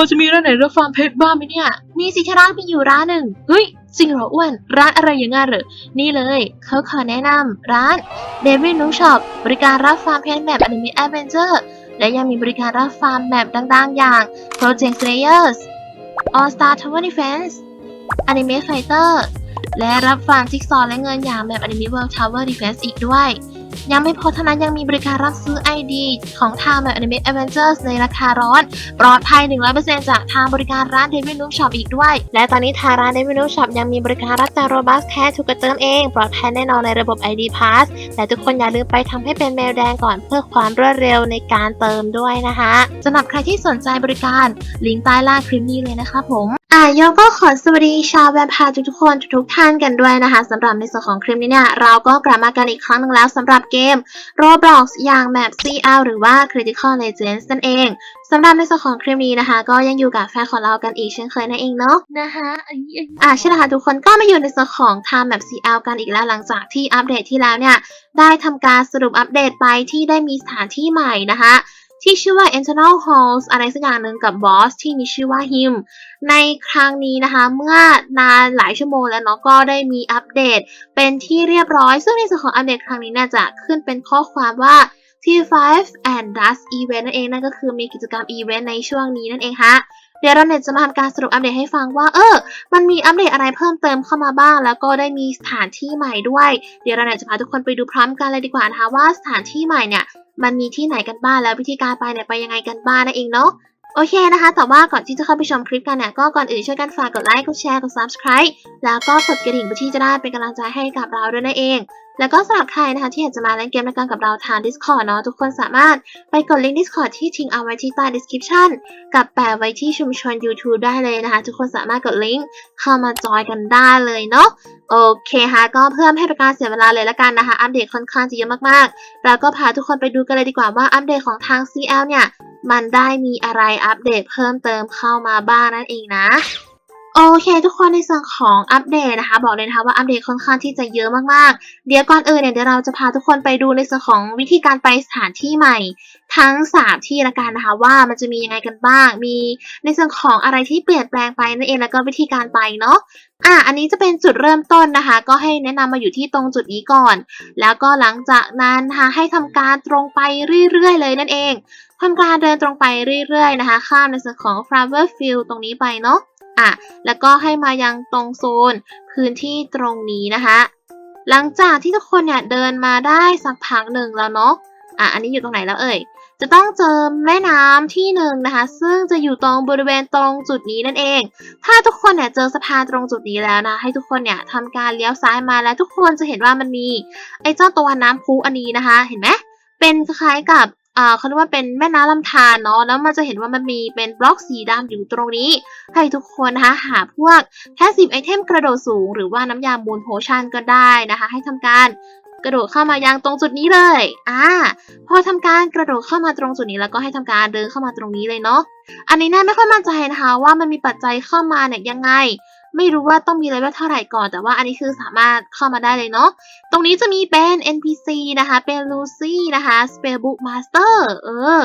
อจะมีร้านไหนรับฟาร์มเพชรบ้างไหมเนี่ย มีสิที่ร้านมีอยู่ร้านหนึ่งเฮ้ยจริงเหรออ้วน ร้านอะไรอย่างงั้นเหรอ นี่เลยเขาขอแนะนำร้าน David n o Shop บริการรับฟาร์มเพนแมป Anime Adventure และยังมีบริการรับฟาร์มแมปดังๆ อย่าง Project Slayers All Star Tower Defense Anime Fighter และรับฟาร์มจิ๊กซอว์และเงินอย่างแบบ Anime World Tower Defense อีกด้วย ยังไม่พอเท่านั้นยังมีบริการรับซื้อ ID ของทางแบบ Anime Adventures ในราคาร้อน ปลอดภัย 100%จากทางบริการร้าน David n o Shop อีกด้วย และตอนนี้ทางร้าน David n o Shop ยังมีบริการรับแต่โรบัสแค่ถูกกระเติมเอง ปลอดภัยแน่นอนในระบบ ID Pass แต่ทุกคนอย่าลืมไปทำให้เป็นแมวแดงก่อนเพื่อความรวดเร็วในการเติมด้วยนะคะสำหรับใครที่สนใจบริการลิงก์ใต้ล่างคลิปนี้เลยนะคะผม อะโยก็ขอสวัสดีชาวแวมพาร์ทุกๆคนทุกๆท่านกันด้วยนะคะสำหรับในส่วนของคลิปนี้เนี่ย เราก็กลับมากันอีกครั้งหนึงแล้วสำหรับเกม Roblox อย่างแบบ CL หรือว่า Critical Legends นั่นเองสำหรับในส่วนของคลิปนี้นะคะ ก็ยังอยู่กับแฟนของเรากันอีกเช่นเคยนั่นเองเนาะนะคะอะใช่ล้วค่ะทุกคนก็มาอยู่ในส่วนของ Time แบบ CL กันอีกแล้วหลังจากที่อัปเดตที่แล้วเนี่ย ได้ทำการสรุปอัปเดตไปที่ได้มีสถานที่ใหม่นะคะ ที่ชื่อว่า Internal Halls อะไรสักอย่างหนึ่งกับบอสที่มีชื่อว่า Him ในครั้งนี้นะคะเมื่อนานหลายชั่วโมงแล้วเนาะก็ได้มีอัปเดต เป็นที่เรียบร้อย ซึ่งในส่วนของอัปเดตครั้งนี้น่าจะขึ้นเป็นข้อความว่า T5 and Dust Event นั่นเองนั่นก็คือมีกิจกรรมอีเวนต์ในช่วงนี้นั่นเองฮะ เดี๋ยวเราเนี่ยจะมาทำการสรุปอัปเดตให้ฟังว่า เออ มันมีอัปเดตอะไรเพิ่มเติมเข้ามาบ้าง แล้วก็ได้มีสถานที่ใหม่ด้วย เดี๋ยวเราเนี่ยจะพาทุกคนไปดูพร้อมกันเลยดีกว่านะคะว่าสถานที่ใหม่เนี่ย มันมีที่ไหนกันบ้าง แล้ววิธีการไปเนี่ยไปยังไงกันบ้างนั่นเองเนาะโอเคนะคะ แต่ว่าก่อนที่จะเข้าไปชมคลิปกันเนี่ยก็ก่อนอื่นช่วยกันฝากกดไลค์ กดแชร์ กด subscribe แล้วก็กดกระดิ่งเพื่อที่จะได้เป็นกำลังใจให้กับเราด้วยนั่นเอง แล้วก็สำหรับใครนะคะที่อยากจะมาเล่นเกมในกันกับเราทาง Discord เนาะทุกคนสามารถไปกดลิงก์ Discord ที่ทิ้งเอาไว้ที่ใต้ description กับแปะไว้ที่ชุมชน YouTube ได้เลยนะคะ ทุกคนสามารถกดลิงก์เข้ามาจอยกันได้เลยเนาะโอเคค่ะก็เพื่มให้เป็นการเสียเวลาเลยละกันนะคะ อัปเดตค่อนข้างจะเยอะมากๆเราก็พาทุกคนไปดูกันเลยดีกว่าว่าอัปเดตของทาง CL เนี่ย มันได้มีอะไรอัปเดตเพิ่มเติมเข้ามาบ้างนั่นเองนะ โอเค ทุกคนในส่วนของอัปเดตนะคะ บอกเลยนะคะว่าอัปเดตค่อนข้างที่จะเยอะมากๆ เดี๋ยวก่อนอื่นเนี่ยเดี๋ยวเราจะพาทุกคนไปดูในส่วนของวิธีการไปสถานที่ใหม่ ทั้ง 3 ที่ละกันนะคะว่ามันจะมียังไงกันบ้าง มีในส่วนของอะไรที่เปลี่ยนแปลงไปนั่นเองแล้วก็วิธีการไปเนาะอะอันนี้จะเป็นจุดเริ่มต้นนะคะ ก็ให้แนะนำมาอยู่ที่ตรงจุดนี้ก่อน แล้วก็หลังจากนั้นนะคะให้ทำการตรงไปเรื่อยๆเลยนั่นเองทำการเดินตรงไปเรื่อยๆนะคะ ข้ามในส่วนของ flower field ตรงนี้ไปเนาะ อะแล้วก็ให้มายังตรงโซนพื้นที่ตรงนี้นะคะ หลังจากที่ทุกคนเนี่ยเดินมาได้สักพักหนึ่งแล้วเนาะอะอันนี้อยู่ตรงไหนแล้วเอ่ยจะต้องเจอแม่น้ำที่หนึ่งนะคะ ซึ่งจะอยู่ตรงบริเวณตรงจุดนี้นั่นเอง ถ้าทุกคนเนี่ยเจอสะพานตรงจุดนี้แล้วนะ ให้ทุกคนเนี่ยทำการเลี้ยวซ้ายมาแล้วทุกคนจะเห็นว่ามันมีไอ้เจ้าตัวน้ำพุอันนี้นะคะ เห็นไหมเป็นคล้ายกับ อ่าเขาเรียกว่าเป็นแม่น้ำลำธารเนาะแล้วมันจะเห็นว่ามันมีเป็นบล็อกสีดำอยู่ตรงนี้ ให้ทุกคนนะคะหาพวกแพสซีฟไอเทมกระโดดสูง หรือว่าน้ำยามูลโพชั่นก็ได้นะคะ ให้ทำการกระโดดเข้ามายังตรงจุดนี้เลย อ่า พอทำการกระโดดเข้ามาตรงจุดนี้แล้วก็ให้ทำการเดินเข้ามาตรงนี้เลยเนาะ อันนี้แน่ไม่ค่อยมั่นใจนะคะว่ามันมีปัจจัยเข้ามาเนี่ยยังไง ไม่รู้ว่าต้องมีเลเวลเท่าไหร่ก่อน แต่ว่าอันนี้คือสามารถเข้ามาได้เลยเนาะ ตรงนี้จะมีเป็น NPC นะคะ เป็น Lucy นะคะ Spellbook Master เออ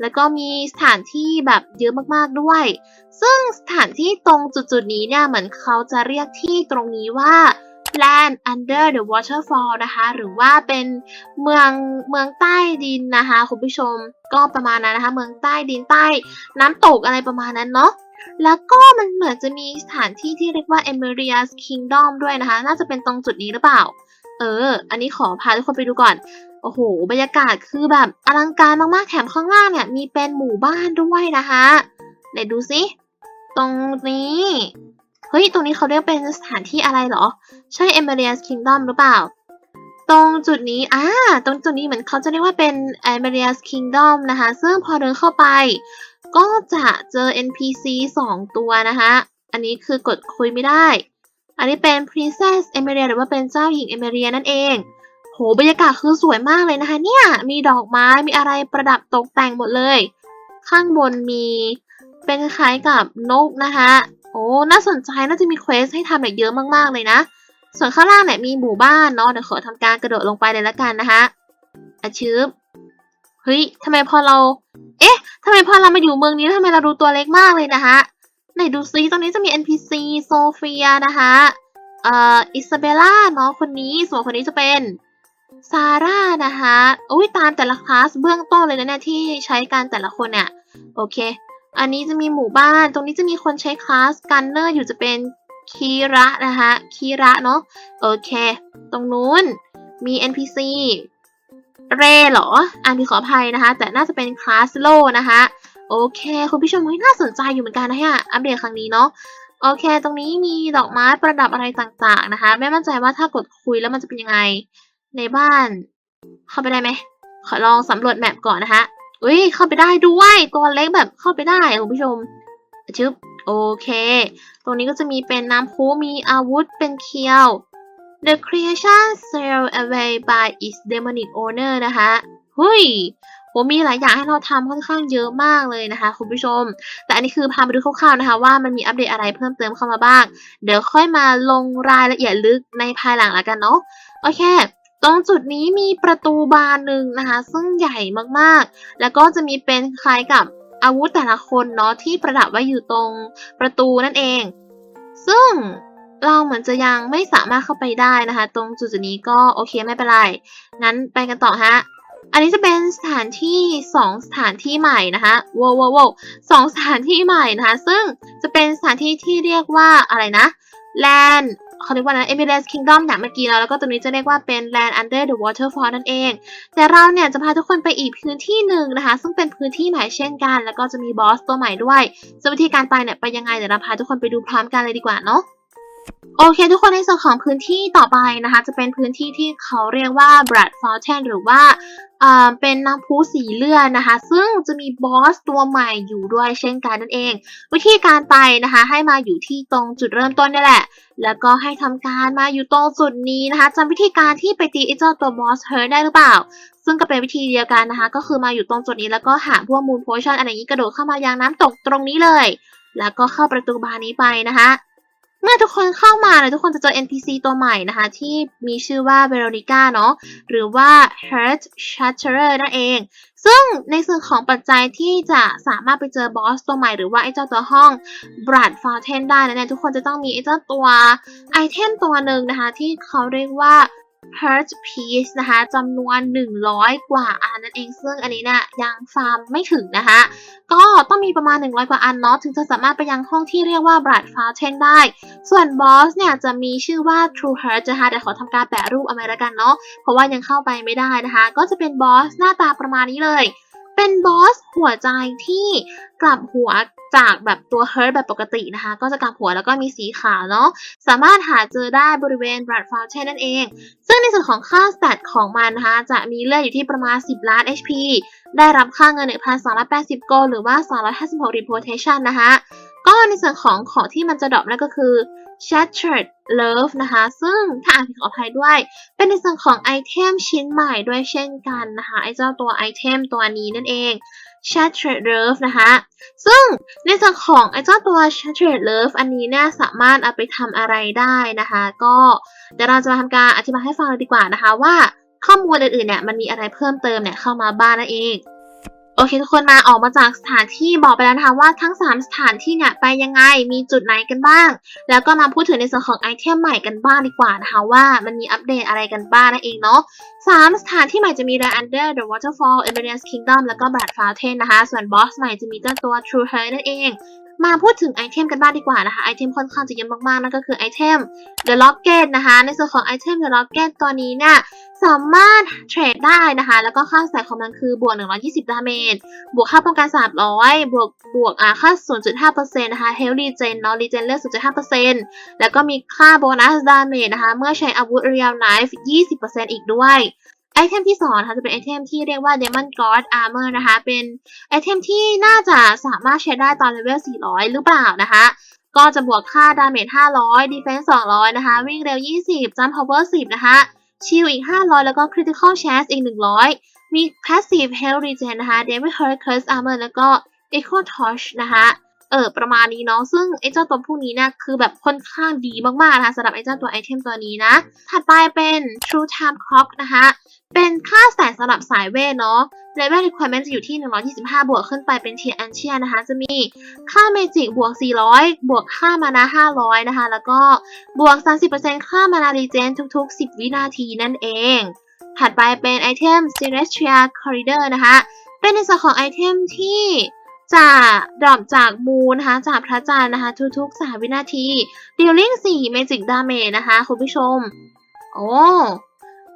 แล้วก็มีสถานที่แบบเยอะมากๆด้วย ซึ่งสถานที่ตรงจุดๆนี้เนี่ย เหมือนเขาจะเรียกที่ตรงนี้ว่า Land Under the Waterfall นะคะ หรือว่าเป็นเมืองเมืองใต้ดินนะคะ คุณผู้ชม ก็ประมาณนั้นนะคะ เมืองใต้ดินใต้ น้ำตกอะไรประมาณนั้นเนาะ แล้วก็มันเหมือนจะมีสถานที่ที่เรียกว่า Emeria's Kingdom ด้วยนะคะ น่าจะเป็นตรงจุดนี้หรือเปล่า เออ อันนี้ขอพาทุกคนไปดูก่อน โอ้โห บรรยากาศคือแบบอลังการมากๆ แถมข้างล่างเนี่ยมีเป็นหมู่บ้านด้วยนะคะไหนดูสิ ตรงนี้ เฮ้ย ตรงนี้เขาเรียกเป็นสถานที่อะไรเหรอ ใช่ Emeria's Kingdom หรือเปล่า ตรงจุดนี้ อ่า ตรงจุดนี้เหมือนเขาจะเรียกว่าเป็น Emeria's Kingdom นะคะ ซึ่งพอเดินเข้าไป ก็จะเจอ NPC 2 ตัวนะคะอันนี้คือกดคุยไม่ได้ อันนี้เป็น Princess Emeria หรือว่าเป็นเจ้าหญิง Emeria นั่นเอง โหบรรยากาศคือสวยมากเลยนะคะเนี่ย มีดอกไม้ มีอะไรประดับตกแต่งหมดเลย ข้างบนมีเป็นคล้ายกับนกนะคะโอ้ น่าสนใจ น่าจะมีเควสให้ทำแบบเยอะมากๆเลยนะ ส่วนข้างล่างเนี่ยมีหมู่บ้านเนาะ เดี๋ยวขอทำการกระโดดลงไปเลยละกันนะคะอาชืบ เฮ้ยทำไมพอเรา เอ๊ะทำไมพอเรามาอยู่เมืองนี้ทำไมเราดูตัวเล็กมากเลยนะคะไหนดูซิตรงนี้จะมี NPC โซเฟียนะคะเอ่ออิซาเบล่าเนาะคนนี้ส่วนคนนี้จะเป็นซาร่านะคะอุ้ยตามแต่ละคลาสเบื้องต้นเลยนะเนี่ยที่ใช้การแต่ละคนเนี่ยโอเค อันนี้จะมีหมู่บ้าน ตรงนี้จะมีคนใช้คลาสกันเนอร์อยู่จะเป็นคีระนะคะคีระเนาะโอเค ตรงนู้นมี NPC เรเหรอ อ่านที่ขออภัยนะคะ แต่น่าจะเป็นคลาสโลนะคะ โอเค คุณผู้ชมน่าสนใจอยู่เหมือนกันนะฮะ อัปเดตครั้งนี้เนาะ โอเค ตรงนี้มีดอกไม้ประดับอะไรต่างๆนะคะ ไม่มั่นใจว่าถ้ากดคุยแล้วมันจะเป็นยังไง ในบ้าน เข้าไปได้ไหม ขอลองสำรวจแมปก่อนนะคะ อุ้ย เข้าไปได้ด้วย ตัวเล็กแบบเข้าไปได้คุณผู้ชมชึบโอเค ตรงนี้ก็จะมีเป็นน้ำพุมีอาวุธเป็นเคียว The creation sailed away by its demonic owner นะคะเฮ้ยผมมีหลายอย่างให้เราทำค่อนข้างเยอะมากเลยนะคะคุณผู้ชม แต่อันนี้คือพามาดูคร่าวๆนะคะว่ามันมีอัปเดตอะไรเพิ่มเติมเข้ามาบ้าง เดี๋ยวค่อยมาลงรายละเอียดลึกในภายหลังละกันเนาะโอเค ตรงจุดนี้มีประตูบานหนึ่งนะคะ ซึ่งใหญ่มากๆ แล้วก็จะมีเป็นคล้ายกับอาวุธแต่ละคนเนาะที่ประดับไว้อยู่ตรงประตูนั่นเอง ซึ่ง เราเหมือนจะยังไม่สามารถเข้าไปได้นะคะ ตรงจุดนี้ก็โอเคไม่เป็นไร งั้นไปกันต่อฮะ อันนี้จะเป็นสถานที่สองสถานที่ใหม่นะคะว้าวว้าวสองสถานที่ใหม่นะคะ ซึ่งจะเป็นสถานที่ที่เรียกว่าอะไรนะ Land เขาเรียกว่านะ Emerald Kingdom เนี่ยเมื่อกี้แล้ว แล้วก็ตรงนี้จะเรียกว่าเป็น Land Under the Waterfall นั่นเอง แต่เราเนี่ยจะพาทุกคนไปอีกพื้นที่หนึ่งนะคะ ซึ่งเป็นพื้นที่ใหม่เช่นกัน แล้วก็จะมีบอสตัวใหม่ด้วยส่วนวิธีการไปเนี่ยไปยังไงเดี๋ยวเราพาทุกคนไปดูพร้อมกันเลยดีกว่าเนาะ โอเคทุกคนในส่วนของพื้นที่ต่อไปนะคะ จะเป็นพื้นที่ที่เขาเรียกว่า Blood Fountain หรือว่าเป็นน้ำพุสีเลือดนะคะ ซึ่งจะมีบอสตัวใหม่อยู่ด้วยเช่นกันนั่นเอง วิธีการไปนะคะ ให้มาอยู่ที่ตรงจุดเริ่มต้นนี่แหละ แล้วก็ให้ทำการมาอยู่ตรงจุดนี้นะคะจำวิธีการที่ไปตีไอ้เจ้าตัวบอสเฮิร์ได้หรือเปล่า ซึ่งก็เป็นวิธีเดียวกันนะคะ ก็คือมาอยู่ตรงจุดนี้แล้วก็หาพวกมูลโพชั่นอะไรอย่างนี้กระโดดเข้ามายังน้ำตกตรงนี้เลย แล้วก็เข้าประตูบานนี้ไปนะคะ เมื่อทุกคนเข้ามาเนี่ยทุกคนจะเจอ NPC ตัวใหม่นะคะ ที่มีชื่อว่าเวโรนิก้าเนาะหรือว่า Heart Shatterer นั่นเอง ซึ่งในส่วนของปัจจัยที่จะสามารถไปเจอบอสตัวใหม่หรือว่าไอ้เจ้าตัวห้อง Blood Fountain ได้นะเนี่ยทุกคนจะต้องมีไอ้เจ้าตัวไอเทมตัวหนึ่งนะคะ ที่เขาเรียกว่า Heart Piece นะคะจำนวน 100 กว่าอันนั่นเองซึ่งอันนี้เนี่ยยังฟาร์มไม่ถึงนะคะ ก็ต้องมีประมาณ 100 กว่าอันเนาะถึงจะสามารถไปยังห้องที่เรียกว่า Blood Fountain ได้ ส่วนบอสเนี่ยจะมีชื่อว่า True Heart นะคะแต่ขอทำการแปะรูปเอาไว้ละกันเนาะเพราะว่ายังเข้าไปไม่ได้นะคะ ก็จะเป็นบอสหน้าตาประมาณนี้เลย เป็นบอสหัวใจที่กลับหัวจากแบบตัว Heart แบบปกตินะคะ ก็จะกลับหัวแล้วก็มีสีขาวเนาะสามารถหาเจอได้บริเวณ Blood Fountain นั่นเอง ซึ่งในส่วนของค่าสแตทของมันนะคะ จะมีเลือดอยู่ที่ประมาณ 10 ล้าน HP ได้รับค่าเงิน 1,280 โกลหรือว่า 256 reputation นะคะ ก็ในส่วนของของที่มันจะดรอปนั่นก็คือ Shattered Love นะคะ ซึ่งถ้าอ่านผิดขออภัยด้วย เป็นในส่วนของไอเทมชิ้นใหม่ด้วยเช่นกันนะคะ ไอเจ้าตัวไอเทมตัวนี้นั่นเอง Shattered Love นะคะ ซึ่งในส่วนของไอเจ้าตัว Shattered Love อันนี้เนี่ยสามารถเอาไปทำอะไรได้นะคะ ก็เดี๋ยวเราจะมาทำการอธิบายให้ฟังเลยดีกว่านะคะว่าข้อมูลอื่นๆเนี่ยมันมีอะไรเพิ่มเติมเนี่ยเข้ามาบ้างนั่นเอง โอเคทุกคนมาออกมาจากสถานที่บอกไปแล้วนะคะว่าทั้ง 3 สถานที่เนี่ยไปยังไงมีจุดไหนกันบ้าง แล้วก็มาพูดถึงในส่วนของไอเทมใหม่กันบ้างดีกว่านะคะว่ามันมีอัปเดตอะไรกันบ้างนั่นเองเนาะสามสถานที่ใหม่จะมี The Under the Waterfall Emerald Kingdom แล้วก็ Blood Fountain นะคะ ส่วนบอสใหม่จะมีเจ้าตัว True Heart นั่นเอง มาพูดถึงไอเทมกันบ้างดีกว่านะคะไอเทมค่อนข้างจะเยอะมากๆนั่นก็คือไอเทม The Locket นะคะ ในส่วนของไอเทม The Locket ตัวนี้เนี่ยสามารถเทรดได้นะคะ แล้วก็ค่าใส่ของมันคือบวก 120 ดาเมจ บวกค่าป้องกัน 300 บวก บวกอ่าค่า 0.5%นะคะ Health Regen เนาะ Regen เลือด0.5%แล้วก็มีค่าโบนัสดาเมจนะคะ เมื่อใช้อาวุธ Real Knife 20%อีกด้วย ไอเทมที่2นะคะจะเป็นไอเทมที่เรียกว่า Demon God Armor นะคะ เป็นไอเทมที่น่าจะสามารถใช้ได้ตอนเลเวล 400 หรือเปล่านะคะ ก็จะบวกค่าดาเมจ 500 Defense 200 นะคะ วิ่งเร็ว 20 Jump Power 10 นะคะชิลอีก 500 แล้วก็ Critical Chance อีก 100 มี Passive Health Regen นะคะ Damage Hurt Curse Armor แล้วก็ Echo Torch นะคะ เออประมาณนี้เนาะซึ่งไอ้เจ้าตัวพวกนี้เนี่ยคือแบบค่อนข้างดีมากๆนะคะสำหรับไอ้เจ้าตัวไอเทมตัวนี้นะ ถัดไปเป็น True Time Clock นะคะเป็นค่าแสงสำหรับสายเวทเนาะ Level Requirement จะอยู่ที่ 125 บวกขึ้นไปเป็น Tier Ancient นะคะ จะมีค่า Magic บวก 400 บวกค่ามานา500 นะคะ แล้วก็บวก 30%ค่ามานา Regen ทุก ๆ 10 วินาทีนั่นเอง ถัดไปเป็นไอเทม Celestial Corridor นะคะ เป็นในส่วนของไอเทมที่ จะดรอปจากมูนนะคะ จากพระจันทร์นะคะทุกๆสาวินาที Dealing 4 Magic Damage นะคะ คุณผู้ชม โอ้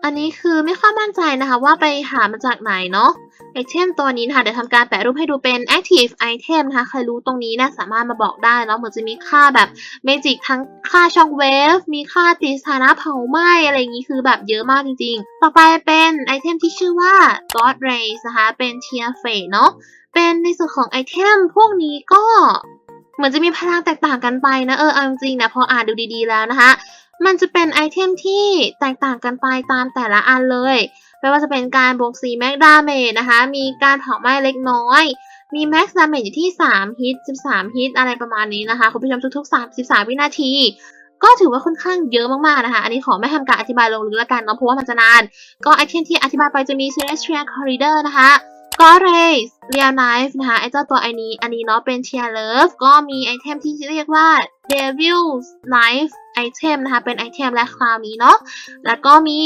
อันนี้คือไม่ค่อยมั่นใจนะคะว่าไปหามาจากไหนเนาะไอเทมตัวนี้นะคะเดี๋ยวทำการแปะรูปให้ดูเป็น active item นะคะใครรู้ตรงนี้นะสามารถมาบอกได้เนาะเหมือนจะมีค่าแบบ Magic ทั้งค่า Shock Wave มีค่าตีสถานะเผาไหม้อะไรอย่างนี้คือแบบเยอะมากจริงๆ ต่อไปเป็นไอเทมที่ชื่อว่า God Rays นะคะเป็น Tier f a t เนาะเป็นในส่วนของไอเทมพวกนี้ก็เหมือนจะมีพลังแตกต่างกันไปนะเออเอาจริงๆนะพออ่านดูดีๆแล้วนะคะ มันจะเป็นไอเทมที่แตกต่างกันไปตามแต่ละอันเลยไม่ว่าจะเป็นการบวก4แม็กดาเมจนะคะ มีการเผาไหม้เล็กน้อย มีแม็กดาเมจอยู่ที่ 3 ฮิต 13 ฮิต อะไรประมาณนี้นะคะ คุณผู้ชมทุกๆ 33 วินาที ก็ถือว่าค่อนข้างเยอะมากๆนะคะ อันนี้ขอไม่ทำการอธิบายลงลึกละกันเนาะ เพราะว่ามันจะนาน ก็ไอเทมที่อธิบายไปจะมี Celestial Corridor นะคะก็เรสเรียลไนฟ์นะคะไอเจ้าตัวไอนี้ อันนี้เนาะเป็น Tier Love ก็มีไอเทมที่เรียกว่า Devil's Knife ไอเทมนะคะ เป็นไอเทมและคราวนี้เนาะ แล้วก็มี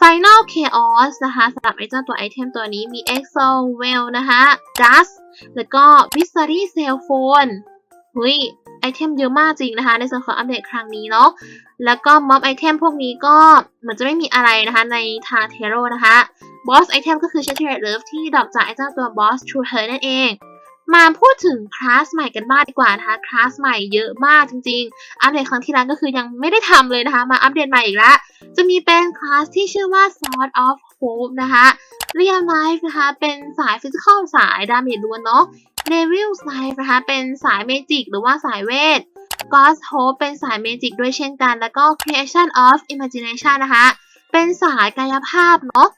Final Chaos นะคะสำหรับไอเจ้าตัวไอเทมตัวนี้มี Exo Well นะคะ Dust แล้วก็ Mystery Cell Phone หุยไอเทมเยอะมากจริงนะคะ ในส่วนของอัปเดตครั้งนี้เนาะ แล้วก็ม็อบไอเทมพวกนี้ก็เหมือนจะไม่มีอะไรนะคะในทางเทโรนะคะ บอสไอเทมก็คือ Shattered Love ที่ดรอปจากไอเจ้าตัวบอส True Her นั่นเอง มาพูดถึงคลาสใหม่กันบ้างดีกว่านะคะคลาสใหม่เยอะมากจริงๆ อัปเดตครั้งที่แล้วก็คือยังไม่ได้ทำเลยนะคะ มาอัปเดตใหม่อีกแล้วจะมีเป็นคลาสที่ชื่อว่า Sword of Hope นะคะ Real Life นะคะ เป็นสาย Physical สายดาเมจล้วนเนาะ Devil's Life นะคะ เป็นสายเมจิกหรือว่าสายเวท God's Hope เป็นสายเมจิกด้วยเช่นกัน แล้วก็ Creation of Imagination นะคะ เป็นสายกายภาพเนาะ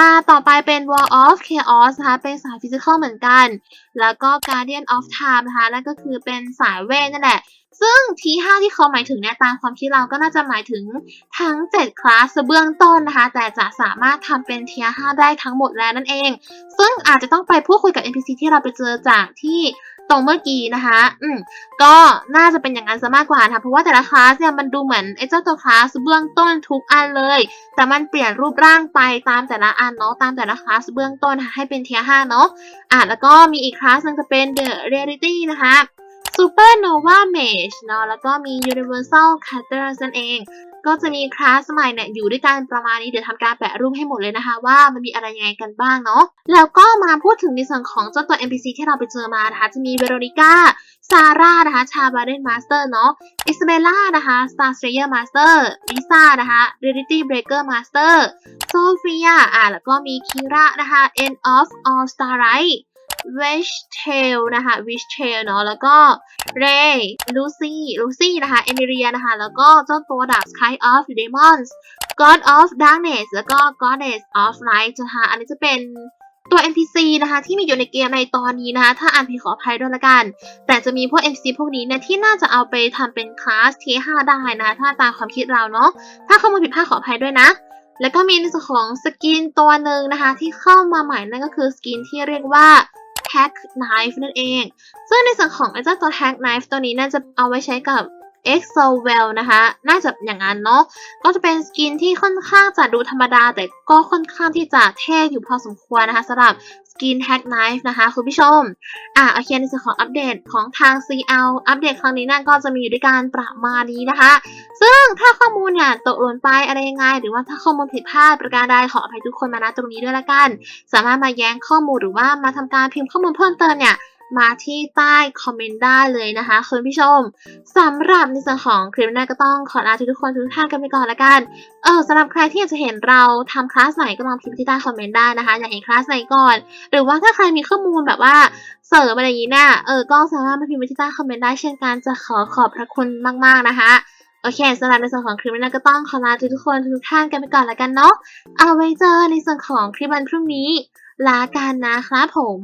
มาต่อไปเป็น Wall of Chaos นะคะ เป็นสายฟิสิกอลเหมือนกัน แล้วก็ Guardian of Time นะคะ นั่นก็คือเป็นสายเวทนั่นแหละ ซึ่งทีห้าที่เขาหมายถึงเนี่ยตามความคิดเราก็น่าจะหมายถึงทั้ง 7 คลาสเบื้องต้นนะคะ แต่จะสามารถทำเป็นเทียห้าได้ทั้งหมดแล้วนั่นเอง ซึ่งอาจจะต้องไปพูดคุยกับ NPC ที่เราไปเจอจากที่ตรงเมื่อกี้นะคะ อืม ก็น่าจะเป็นอย่างนั้นซะมากกว่านะคะ เพราะว่าแต่ละคลาสเนี่ยมันดูเหมือนไอ้เจ้าตัวคลาสเบื้องต้นทุกอันเลย แต่มันเปลี่ยนรูปร่างไปตามแต่ละอันเนาะ ตามแต่ละคลาสเบื้องต้นนะคะให้เป็นเทียห้าเนาะ อะแล้วก็มีอีกคลาสนึงจะเป็น The Reality นะคะ Supernova Mage เนาะแล้วก็มี Universal Cutters นั่นเอง ก็จะมีคลาสใหม่เนี่ยอยู่ด้วยกันประมาณนี้ เดี๋ยวทำการแปะรูปให้หมดเลยนะคะว่ามันมีอะไรยังไงกันบ้างเนาะแล้วก็มาพูดถึงในส่วนของเจ้าตัว NPC ที่เราไปเจอมานะคะ จะมีเวโรนิก้าซาร่านะคะชาบาเดนมาสเตอร์เนาะอิสเบล่านะคะ Star Slayer Master ลิซ่านะคะ Reality Breaker Master โซเฟียอ่าแล้วก็มีคิระนะคะ End of All Star Right Wish Tail นะคะ Wish Tail เนาะแล้วก็ Ray Lucy Lucy นะคะ Emilia นะคะ แล้วก็เจ้าตัวดาบ Sky of Demons God of Darkness แล้วก็ Goddess of Light นะคะอันนี้จะเป็นตัว NPC นะคะที่มีอยู่ในเกมในตอนนี้นะคะถ้าอ่านผิดขออภัยด้วยละกัน แต่จะมีพวก NPC พวกนี้เนี่ยที่น่าจะเอาไปทำเป็นคลาส T5 ได้นะถ้าตามความคิดเราเนาะถ้าข้อมูลผิดพลาดขออภัยด้วยนะ แล้วก็มีในส่วนของสกินตัวหนึ่งนะคะที่เข้ามาใหม่นั่นก็คือสกินที่เรียกว่า tag knife นั่นเอง ซึ่งในส่วนของไอ้เจ้าตัว tag Knife ตัวนี้น่าจะเอาไว้ใช้กับ EXO Well นะคะ น่าจะอย่างนั้นเนาะ ก็จะเป็นสกินที่ค่อนข้างจะดูธรรมดา แต่ก็ค่อนข้างที่จะเท่อยู่พอสมควรนะคะสำหรับ กิน Hack Knife นะคะคุณผู้ชม อะโอเคในส่วนของอัปเดตของทาง CL อัปเดตครั้งนี้นั่นก็จะมีอยู่ด้วยการประมาณนี้นะคะ ซึ่งถ้าข้อมูลเนี่ยตกหล่นไปอะไรยังไง หรือว่าถ้าข้อมูลผิดพลาดประการใดขออภัยทุกคนมาณตรงนี้ด้วยละกัน สามารถมาแย้งข้อมูลหรือว่ามาทำการพิมพ์ข้อมูลเพิ่มเติมเนี่ย มาที่ใต้คอมเมนต์ได้เลยนะคะคุณผู้ชมสำหรับในส่วนของคลิปหน้าก็ต้องขอลาทุกคนทุกท่านกันไปก่อนละกันเออสำหรับใครที่อยากจะเห็นเราทำคลาสไหนก็ลองพิมพ์ที่ใต้คอมเมนต์ได้นะคะ อยากเห็นคลาสไหนก่อน หรือว่าถ้าใครมีข้อมูลแบบว่าเสริมอะไรอย่างนี้นี่ยเออก็สามารถมาพิมพ์ที่ใต้คอมเมนต์ได้เช่นกันจะขอขอบพระคุณมาก ๆนะคะโอเคสำหรับในส่วนของคลิปนี้ก็ต้องขอลาทุกคนทุกท่านกันไปก่อนละกันเนาะเอาไว้เจอในส่วนของคลิปวันพรุ่งนี้ลากันนะครับผม